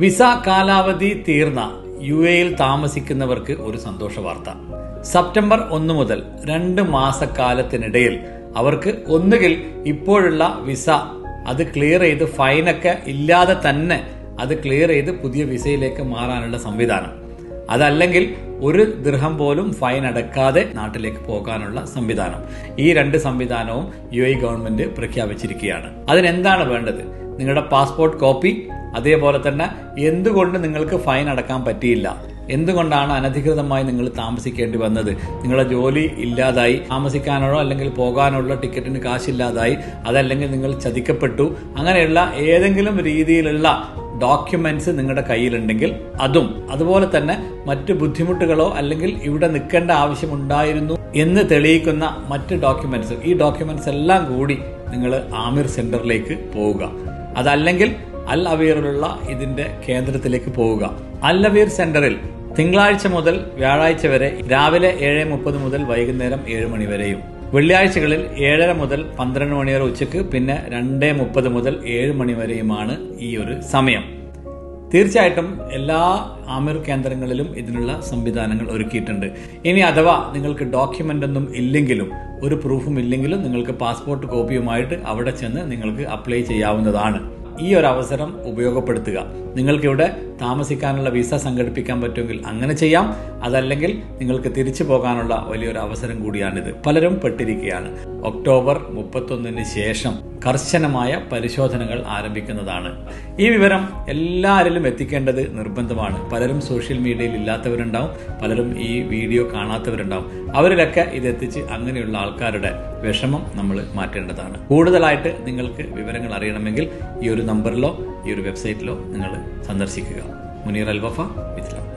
Visa കാലാവധി തീർന്ന U എയിൽ താമസിക്കുന്നവർക്ക് ഒരു സന്തോഷ വാർത്ത. സെപ്റ്റംബർ ഒന്ന് മുതൽ രണ്ട് മാസക്കാലത്തിനിടയിൽ അവർക്ക് ഒന്നുകിൽ ഇപ്പോഴുള്ള വിസ അത് ക്ലിയർ ചെയ്ത് ഫൈനൊക്കെ ഇല്ലാതെ തന്നെ അത് ക്ലിയർ ചെയ്ത് പുതിയ വിസയിലേക്ക് മാറാനുള്ള സംവിധാനം. അതല്ലെങ്കിൽ ഒരു ദൃഹം പോലും ഫൈൻ അടക്കാതെ നാട്ടിലേക്ക് പോകാനുള്ള സംവിധാനം. ഈ രണ്ട് സംവിധാനവും യു എ ഗവൺമെന്റ് പ്രഖ്യാപിച്ചിരിക്കുകയാണ്. അതിനെന്താണ് വേണ്ടത്? നിങ്ങളുടെ പാസ്പോർട്ട് കോപ്പി അതേപോലെ തന്നെ എന്തുകൊണ്ട് നിങ്ങൾക്ക് ഫൈൻ അടക്കാൻ പറ്റിയില്ല? എന്തുകൊണ്ടാണ് അനധികൃതമായി നിങ്ങൾ താമസിക്കേണ്ടി വന്നത്? നിങ്ങളുടെ ജോലി ഇല്ലാതായി. താമസിക്കാനോ അല്ലെങ്കിൽ പോകാനുള്ള ടിക്കറ്റിന് കാശില്ലാതായി. അതല്ലെങ്കിൽ നിങ്ങൾ ചതിക്കപ്പെട്ടു. അങ്ങനെയുള്ള ഏതെങ്കിലും രീതിയിലുള്ള ഡോക്യുമെന്റ്സ് നിങ്ങളുടെ കയ്യിലുണ്ടെങ്കിൽ അതും അതുപോലെ തന്നെ മറ്റ് ബുദ്ധിമുട്ടുകളോ അല്ലെങ്കിൽ ഇവിടെ നിൽക്കേണ്ട ആവശ്യമുണ്ടായിരുന്നു എന്ന് തെളിയിക്കുന്ന മറ്റ് ഡോക്യുമെന്റ്സ് ഈ ഡോക്യുമെന്റ്സ് എല്ലാം കൂടി നിങ്ങൾ ആമിർ സെന്ററിലേക്ക് പോവുക. അതല്ലെങ്കിൽ അൽ ഇതിന്റെ കേന്ദ്രത്തിലേക്ക് പോവുക. അൽ അവീർ സെന്ററിൽ തിങ്കളാഴ്ച മുതൽ വ്യാഴാഴ്ച വരെ രാവിലെ ഏഴ് മുപ്പത് മുതൽ വൈകുന്നേരം ഏഴ് മണി വരെയും. വെള്ളിയാഴ്ചകളിൽ ഏഴര മുതൽ പന്ത്രണ്ട് മണി വരെ ഉച്ചയ്ക്ക് പിന്നെ രണ്ട് മുപ്പത് മുതൽ ഏഴ് മണി വരെയുമാണ് ഈ ഒരു സമയം. തീർച്ചയായിട്ടും എല്ലാ ആമിർ കേന്ദ്രങ്ങളിലും ഇതിനുള്ള സംവിധാനങ്ങൾ ഒരുക്കിയിട്ടുണ്ട്. ഇനി അഥവാ നിങ്ങൾക്ക് ഡോക്യുമെന്റ് ഒന്നും ഇല്ലെങ്കിലും ഒരു പ്രൂഫും ഇല്ലെങ്കിലും നിങ്ങൾക്ക് പാസ്പോർട്ട് കോപ്പിയുമായിട്ട് അവിടെ ചെന്ന് നിങ്ങൾക്ക് അപ്ലൈ ചെയ്യാവുന്നതാണ്. ഈ ഒരു അവസരം ഉപയോഗപ്പെടുത്തുക. നിങ്ങൾക്കിവിടെ താമസിക്കാനുള്ള വിസ സംഘടിപ്പിക്കാൻ പറ്റുമെങ്കിൽ അങ്ങനെ ചെയ്യാം. അതല്ലെങ്കിൽ നിങ്ങൾക്ക് തിരിച്ചു പോകാനുള്ള വലിയൊരു അവസരം കൂടിയാണിത്. പലരും പെട്ടിരിക്കുകയാണ്. ഒക്ടോബർ മുപ്പത്തൊന്നിന് ശേഷം കർശനമായ പരിശോധനകൾ ആരംഭിക്കുന്നതാണ്. ഈ വിവരം എല്ലാവരിലും എത്തിക്കേണ്ടത് നിർബന്ധമാണ്. പലരും സോഷ്യൽ മീഡിയയിൽ ഇല്ലാത്തവരുണ്ടാവും. പലരും ഈ വീഡിയോ കാണാത്തവരുണ്ടാവും. അവരിലൊക്കെ ഇത് എത്തിച്ച് അങ്ങനെയുള്ള ആൾക്കാരുടെ വിഷമം നമ്മൾ മാറ്റേണ്ടതാണ്. കൂടുതലായിട്ട് നിങ്ങൾക്ക് വിവരങ്ങൾ അറിയണമെങ്കിൽ ഈ ഒരു നമ്പറിലോ ഈ ഒരു വെബ്സൈറ്റിലോ നിങ്ങൾ സന്ദർശിക്കുക. منيرة البفا مثله.